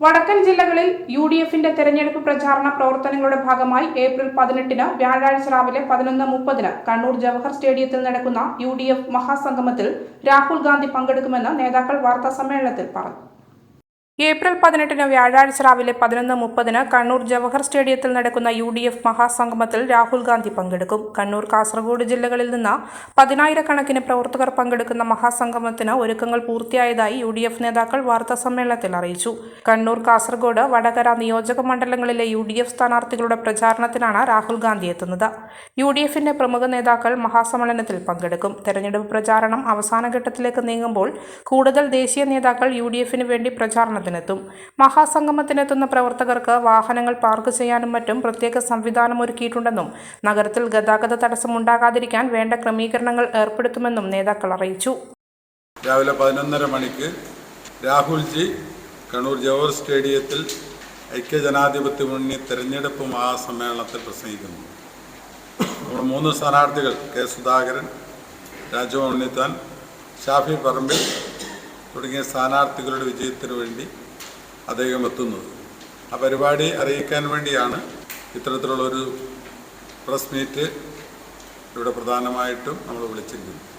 വടക്കൻ ജില്ലകളിൽ U D എഫിന്റെ തെരഞ്ഞെടുപ്പ് പ്രചാരണ പ്രവർത്തനങ്ങളുടെ ഭാഗമായി ഏപ്രിൽ പതിനെട്ടിന് വ്യാഴാഴ്ച രാവിലെ പതിനൊന്ന് മുപ്പതിന് കണ്ണൂർ ജവഹർ സ്റ്റേഡിയത്തിൽ നടക്കുന്ന യു ഡി എഫ് മഹാസംഗമത്തിൽ രാഹുൽ ഗാന്ധി പങ്കെടുക്കുമെന്ന് നേതാക്കൾ വാർത്താ സമ്മേളനത്തിൽ പറഞ്ഞു ഏപ്രിൽ പതിനെട്ടിന് വ്യാഴാഴ്ച രാവിലെ പതിനൊന്ന് മുപ്പതിന് കണ്ണൂർ ജവഹർ സ്റ്റേഡിയത്തിൽ നടക്കുന്ന യു ഡി എഫ് മഹാസംഗമത്തിൽ രാഹുൽ ഗാന്ധി പങ്കെടുക്കും. കണ്ണൂർ കാസർഗോഡ് ജില്ലകളിൽ നിന്ന് പതിനായിരക്കണക്കിന് പ്രവർത്തകർ പങ്കെടുക്കുന്ന മഹാസംഗമത്തിന് ഒരുക്കങ്ങൾ പൂർത്തിയായതായി യു ഡി എഫ് നേതാക്കൾ വാർത്താ സമ്മേളനത്തിൽ അറിയിച്ചു. കണ്ണൂർ കാസർഗോഡ് വടകര നിയോജക മണ്ഡലങ്ങളിലെ യു ഡി എഫ് സ്ഥാനാർത്ഥികളുടെ പ്രചാരണത്തിനാണ് രാഹുൽ ഗാന്ധി എത്തുന്നത്. യു ഡി എഫിന്റെ പ്രമുഖ നേതാക്കൾ മഹാസമ്മേളനത്തിൽ പങ്കെടുക്കും. തെരഞ്ഞെടുപ്പ് പ്രചാരണം അവസാന ഘട്ടത്തിലേക്ക് നീങ്ങുമ്പോൾ കൂടുതൽ ദേശീയ നേതാക്കൾ യു ഡി എഫിന് വേണ്ടി പ്രചാരണത്തിനെത്തും മഹാസംഗമത്തിനെത്തുന്ന പ്രവർത്തകർക്ക് വാഹനങ്ങൾ പാർക്ക് ചെയ്യാനും മറ്റും പ്രത്യേക സംവിധാനം ഒരുക്കിയിട്ടുണ്ടെന്നും നഗരത്തിൽ ഗതാഗത തടസ്സം ഉണ്ടാകാതിരിക്കാൻ വേണ്ട ക്രമീകരണങ്ങൾ ഏർപ്പെടുത്തുമെന്നും നേതാക്കൾ അറിയിച്ചു. രാവിലെ പതിനൊന്നര മണിക്ക് രാഹുൽജി കണ്ണൂർ ജവഹർ സ്റ്റേഡിയത്തിൽ ഐക്യജനാധിപത്യ മുന്നണി തെരഞ്ഞെടുപ്പ് മഹാസമ്മേളനത്തിൽ പ്രസംഗിക്കുന്നു. നമ്മുടെ മൂന്ന് സ്ഥാനാർത്ഥികൾ കെ സുധാകരൻ രാജു ഉണ്ണിത്താൻ ഷാഫി പറമ്പിൽ തുടങ്ങിയ സ്ഥാനാർത്ഥികളുടെ വിജയത്തിനു വേണ്ടി അദ്ദേഹം എത്തുന്നത്. ആ പരിപാടി അറിയിക്കാൻ വേണ്ടിയാണ് ഇത്തരത്തിലുള്ളൊരു പ്രസ് മീറ്റ് ഇവിടെ പ്രധാനമായിട്ടും നമ്മൾ വിളിച്ചിരിക്കുന്നത്.